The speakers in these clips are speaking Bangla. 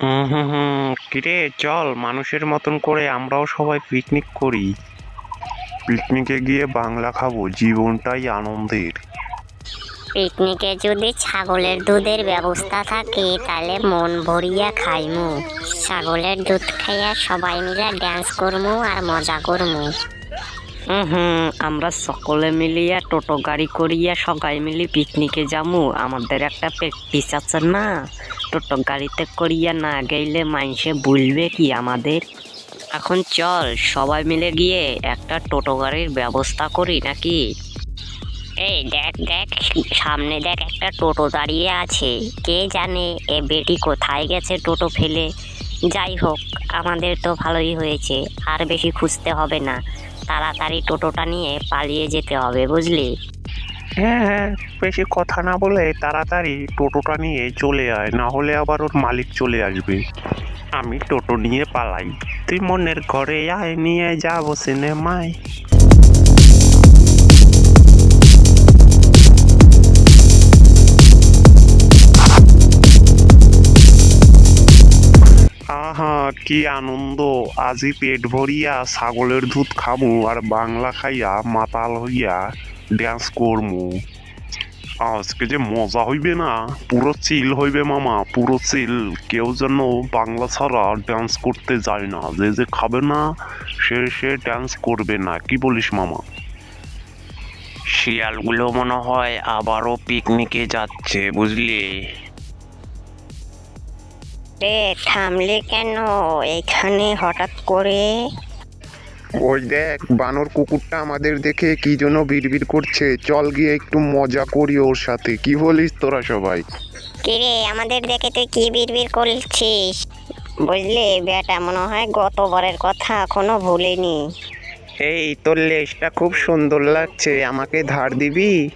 হুম হুম হুম। কিরে চল মানুষের মতন করে আমরাও সবাই পিকনিক করি। পিকনিকে গিয়ে বাংলা খাব জীবনটাই আনন্দের। পিকনিকে যদি ছাগলের দুধের ব্যবস্থা থাকে তাহলে মন ভরিয়া খাইমু। ছাগলের দুধ খাইয়া সবাই মিলে ড্যান্স করমু আর মজা করমু। হুম হুম আমরা সকলে মিলিয়া টোটো গাড়ি করিয়া সবাই মিলি পিকনিকে যামু। আমাদের একটা প্র্যাকটিস আছে না? টোটো গাড়িতে করিয়া না গেলে মাইসে বলবে কি আমাদের? এখন চল, সবাই মিলে গিয়ে একটা টোটো গাড়ির ব্যবস্থা করি নাকি? এই দেখ দেখ, সামনে দেখ একটা টোটো দাঁড়িয়ে আছে। কে জানে এ বেটি কোথায় গেছে টোটো ফেলে। যাই হোক, আমাদের তো ভালোই হয়েছে, আর বেশি খুঁজতে হবে না। তাড়াতাড়ি টোটোটা নিয়ে পালিয়ে যেতে হবে, বুঝলি? হ্যাঁ হ্যাঁ বেশি কথা না বলে তাড়াতাড়ি টোটোটা নিয়ে চলে আয়, না হলে আবার ওর মালিক চলে আসবে। আমি টোটো নিয়ে পালাই। তুই মনের ঘরে আয়, নিয়ে যাব সিনেমায়। আহা, কি আনন্দ। আজি পেট ভরিয়া ছাগলের দুধ খামু আর বাংলা খাইয়া মাতাল হইয়া ড্যান্স করব আজকে যে মজা হইবে না। পুরো চিল হইবে মামা পুরো চিল। কেউ যেন বাংলা ছাড়া ড্যান্স করতে যায় না। যে যে খাবে না সে সে ড্যান্স করবে না। কি বলিস মামা? শিয়ালগুলো মনে হয় আবারও পিকনিকে যাচ্ছে বুঝলি? রে থামলি কেন? এখানে হঠাৎ করে ওই দেখ বানর কুকুরটা আমাদের দেখে কি জন্য বিড়বিড় করছে। চল গিয়ে একটু মজা করি ওর সাথে। কি বলিস তোরা সবাই? কিরে আমাদের দেখে তুই কি বিড়বিড় করছিস? বুঝলি বেটা মনে হয় গতবারের কথা এখনও ভুলিনি। এই তোর লেজটা খুব সুন্দর লাগছে। আমাকে ধার দিবি?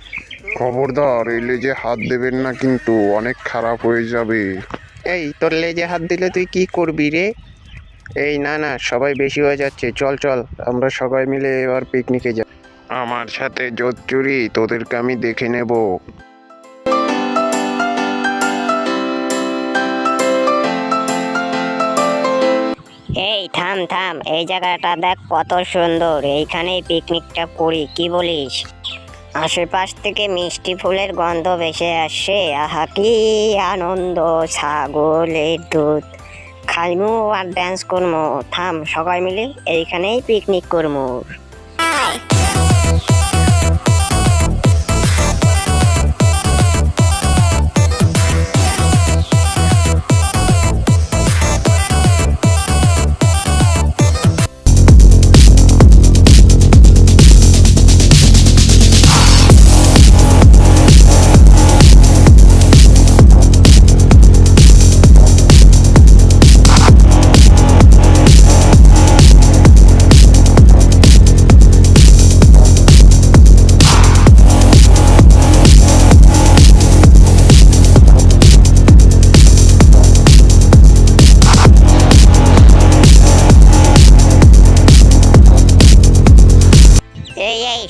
খবরদার এই লেজে হাত দেবেন না কিন্তু অনেক খারাপ হয়ে যাবে। এই তোর লেজে হাত দিলে তুই কি করবি রে? এই না না, সবাই বেশি হয়ে যাচ্ছে। চল চল, আমরা সবাই মিলে এবার পিকনিকে যাই। আমার সাথে জোর চুরি, তোদেরকে আমি দেখে নেব। এই, থাম থাম, এই জায়গাটা দেখ কত সুন্দর। এইখানেই পিকনিকটা করি, কি বলিস? আশেপাশ থেকে মিষ্টি ফুলের গন্ধ ভেসে আসছে। আহা, কি আনন্দ, ছাগলের দুধ। খাইমু আর ড্যান্স করমু। থাম সবাই মিলে এইখানেই পিকনিক করমু।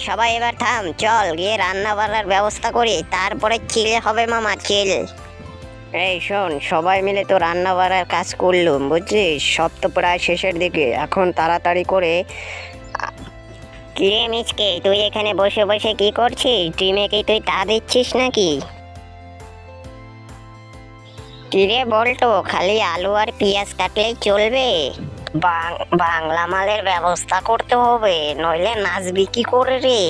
সবাই এবার থাম চল গিয়ে রান্না বান্নার ব্যবস্থা করি তারপরে চিলে হবে মামা চিল এই শোন সবাই মিলে তো রান্না বান্নার কাজ করলুম বুঝছিস? সব তো প্রায় শেষের দিকে এখন তাড়াতাড়ি করে কিরে মিচকে তুই এখানে বসে বসে কি করছিস? ডিমে কি তুই তা দিচ্ছিস নাকি? কিরে বলতো খালি আলু আর পেঁয়াজ কাটলেই চলবে। বাংলা মালের ব্যবস্থা করতে হবে নইলে নাচবি কি করে রে?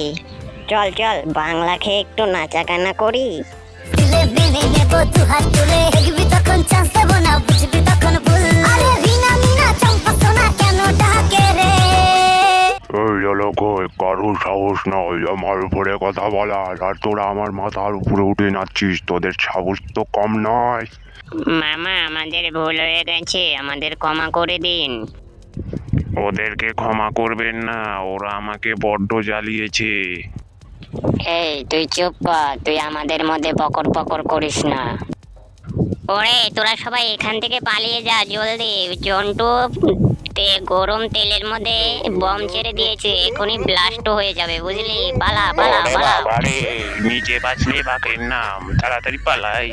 চল চল বাংলা খেয়ে একটু নাচাকানা করি। দিলে দিলে নেব দু হাত তুলে দেখবি তখন চান্স দেব না বুঝবি তখন ভুল। আরে রিনা মিনা চম্পা সোনা কেন ডাকে রে? এই লোক কারও সাহস নয় আমার উপরে কথা বলার আর তোরা আমার মাথার উপরে উঠে নাচছিস তোদের সাহস তো কম নয়। মামা আমাদের ভুল হয়ে গেছে আমাদের ক্ষমা করে দিন। ওদেরকে ক্ষমা করবেন না ওরা আমাকে বড্ড জ্বালিয়েছে। এই তুই চুপ কর তুই আমাদের মধ্যে পকর পকর করিস না। ওরে তোরা সবাই এখান থেকে পালিয়ে যা জলদি। জন্টু তে গরম তেলের মধ্যে বম ছেড়ে দিয়েছে এখনই ব্লাস্ট হয়ে যাবে বুঝলি? পালা পালা পালা। নিজে বাঁচলে বাকের নাম তাড়াতাড়ি পালাই।